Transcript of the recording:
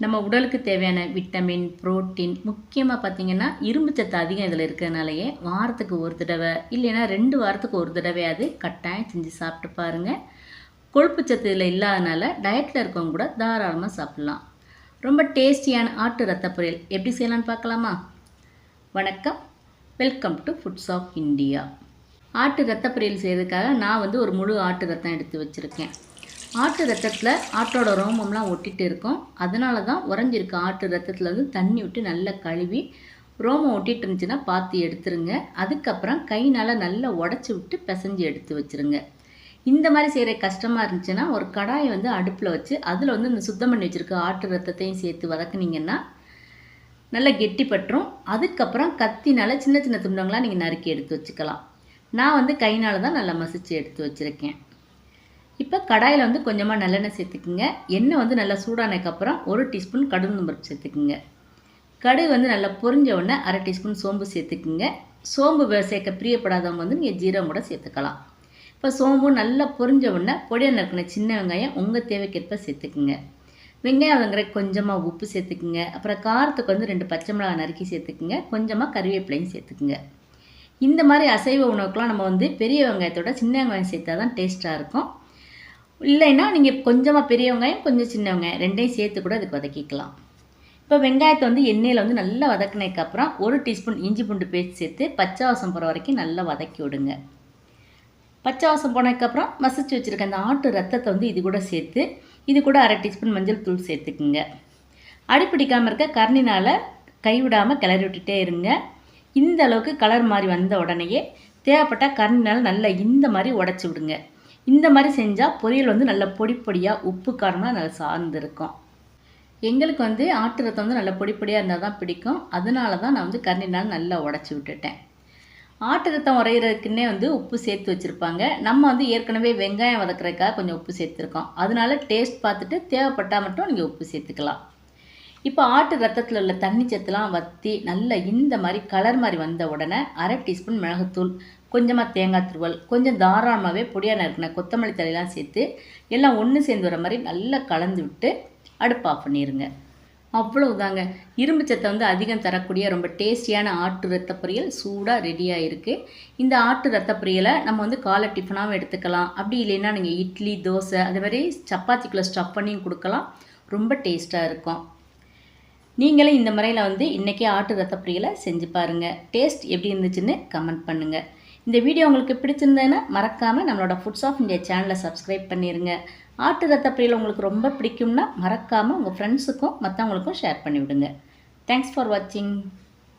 நம்ம உடலுக்கு தேவையான விட்டமின் புரோட்டீன் முக்கியமாக பார்த்தீங்கன்னா இரும்பு சத்து அதிகம் இதில் இருக்கிறதுனாலயே வாரத்துக்கு ஒரு தடவை இல்லைன்னா ரெண்டு வாரத்துக்கு ஒரு தடவையாவது கட்டாயம் செஞ்சு சாப்பிட்டு பாருங்கள் கொழுப்பு சத்து இதில் இல்லாதனால டயட்டில் இருக்கவங்க கூட தாராளமாக சாப்பிட்லாம். ரொம்ப டேஸ்டியான ஆட்டு ரத்த பொரியல் எப்படி செய்யலான்னு பார்க்கலாமா? வணக்கம். Welcome to foods of India ஆட்டு ரத்த பொரியல் செய்கிறதுக்காக நான் வந்து ஒரு முழு ஆட்டு ரத்தம் எடுத்து வச்சுருக்கேன். ஆட்டு ரத்தத்தில் ஆட்டோட ரோமம்லாம் ஒட்டிகிட்டு இருக்கும். அதனால தான் உறைஞ்சிருக்க ஆட்டு ரத்தத்தில் வந்து தண்ணி விட்டு நல்லா கழுவி ரோமம் ஒட்டிட்டு இருந்துச்சுன்னா பார்த்து எடுத்துருங்க. அதுக்கப்புறம் கைனால் நல்லா உடச்சி விட்டு பிசைஞ்சு எடுத்து வச்சுருங்க. இந்த மாதிரி செய்கிற கஷ்டமாக இருந்துச்சுன்னா ஒரு கடாயை வந்து அடுப்பில் வச்சு அதில் வந்து இந்த சுத்தம் பண்ணி வச்சுருக்க ஆட்டு ரத்தத்தையும் சேர்த்து வதக்குனீங்கன்னா நல்லா கெட்டி கெட்டிப்பட்டுரும் அதுக்கப்புறம் கத்தினால் சின்ன சின்ன துண்டங்களாக நீங்கள் நறுக்கி எடுத்து வச்சுக்கலாம். நான் வந்து கைனால் தான் நல்லா மசிச்சு எடுத்து வச்சுருக்கேன். இப்போ கடாயில் வந்து கொஞ்சமாக நல்லெண்ணெய் சேர்த்துக்குங்க. எண்ணெய் வந்து நல்லா சூடானதுக்கப்புறம் ஒரு டீஸ்பூன் கடுகு பருப்பு சேர்த்துக்குங்க. கடுகு வந்து நல்லா பொரிஞ்ச உடனே அரை டீஸ்பூன் சோம்பு சேர்த்துக்குங்க. சோம்பு சேர்க்க பிரியப்படாதவங்க வந்து நீங்கள் ஜீரகம் கூட சேர்த்துக்கலாம். இப்போ சோம்பு நல்லா பொரிஞ்ச உடனே பொடியாக நறுக்கின சின்ன வெங்காயம் உங்கள் தேவைக்கேற்ப சேர்த்துக்குங்க. வெங்காயம் வதங்குற கொஞ்சமாக உப்பு சேர்த்துக்குங்க. அப்புறம் காரத்துக்கு வந்து ரெண்டு பச்சை மிளகாய் நறுக்கி சேர்த்துக்குங்க. கொஞ்சமாக கறிவேப்பிலையும் சேர்த்துக்குங்க. இந்த மாதிரி அசைவ உணவுக்கெலாம் நம்ம வந்து பெரிய வெங்காயத்தோட சின்ன வெங்காயம் சேர்த்தா தான் டேஸ்ட்டாக இருக்கும். இல்லைன்னா நீங்கள் கொஞ்சமாக பெரிய வெங்காயம் கொஞ்சம் சின்ன வெங்காயம் ரெண்டையும் சேர்த்து கூட அதுக்கு வதக்கிக்கலாம். இப்போ வெங்காயத்தை வந்து எண்ணெயில் வந்து நல்லா வதக்கினதுக்கப்புறம் ஒரு டீஸ்பூன் இஞ்சி பூண்டு பேஸ்ட் சேர்த்து பச்சை வாசம் போகிற வரைக்கும் நல்லா வதக்கி விடுங்க. பச்சை வாசம் போனதுக்கப்புறம் மசிச்சு வச்சுருக்க அந்த ஆட்டு ரத்தத்தை வந்து இது கூட சேர்த்து இது கூட அரை டீஸ்பூன் மஞ்சள் தூள் சேர்த்துக்குங்க. அடிப்பிடிக்காமல் இருக்க கரணினால் கைவிடாமல் கிளறி விட்டுட்டே இருங்க. இந்த அளவுக்கு கலர் மாதிரி வந்த உடனேயே தேவைப்பட்ட கரணினால் நல்லா இந்த மாதிரி உடச்சி விடுங்க. இந்த மாதிரி செஞ்சால் பொரியல் வந்து நல்ல பொடி பொடியாக உப்பு காரமாக நல்லா சார்ந்து இருக்கும் எங்களுக்கு வந்து ஆட்டு ரத்தம் வந்து நல்லா பொடி பொடியாக இருந்தால் தான் பிடிக்கும். அதனால தான் நான் வந்து கண்ணினால் நல்லா உடச்சி விட்டுட்டேன். ஆட்டு ரத்தம் உரையிறதுக்குன்னே வந்து உப்பு சேர்த்து வச்சுருப்பாங்க. நம்ம வந்து ஏற்கனவே வெங்காயம் வதக்கிறதுக்காக கொஞ்சம் உப்பு சேர்த்துருக்கோம். அதனால டேஸ்ட் பார்த்துட்டு தேவைப்பட்டால் மட்டும் நீங்கள் உப்பு சேர்த்துக்கலாம். இப்போ ஆட்டு ரத்தத்தில் உள்ள தண்ணி சத்துலாம் வற்றி நல்ல இந்த மாதிரி கலர் மாதிரி வந்த உடனே அரை டீஸ்பூன் மிளகுத்தூள் கொஞ்சமாக தேங்காய் துருவல் கொஞ்சம் தாராளமாகவே பொடியாக நறுக்கின கொத்தமல்லி தலையெல்லாம் சேர்த்து எல்லாம் ஒன்று சேர்ந்து வர மாதிரி நல்லா கலந்து விட்டு அடுப்பு ஆஃப் பண்ணிடுங்க அவ்வளவுதாங்க. இரும்பு சத்தை வந்து அதிகம் தரக்கூடிய ரொம்ப டேஸ்டியான ஆட்டு ரத்த பொரியல் சூடாக ரெடியாக இருக்குது இந்த ஆட்டு ரத்த பொரியலை நம்ம வந்து காலை டிஃபனாகவும் எடுத்துக்கலாம். அப்படி இல்லைன்னா நீங்கள் இட்லி தோசை அதே மாதிரி சப்பாத்திக்குள்ளே ஸ்டஃப் பண்ணியும் கொடுக்கலாம். ரொம்ப டேஸ்ட்டாக இருக்கும். நீங்களும் இந்த முறையில் வந்து இன்றைக்கே ஆட்டு ரத்த செஞ்சு பாருங்கள் டேஸ்ட் எப்படி இருந்துச்சுன்னு கமெண்ட் பண்ணுங்கள் இந்த வீடியோ உங்களுக்கு பிடிச்சிருந்ததுன்னா மறக்காமல் நம்மளோட ஃபுட்ஸ் ஆஃப் இந்தியா சேனலை சப்ஸ்கிரைப் பண்ணிடுங்க ஆட்டு ரத்த உங்களுக்கு ரொம்ப பிடிக்கும்னா மறக்காமல் உங்கள் ஃப்ரெண்ட்ஸுக்கும் மற்றவங்களுக்கும் ஷேர் பண்ணிவிடுங்க. தேங்க்ஸ் ஃபார் வாட்சிங்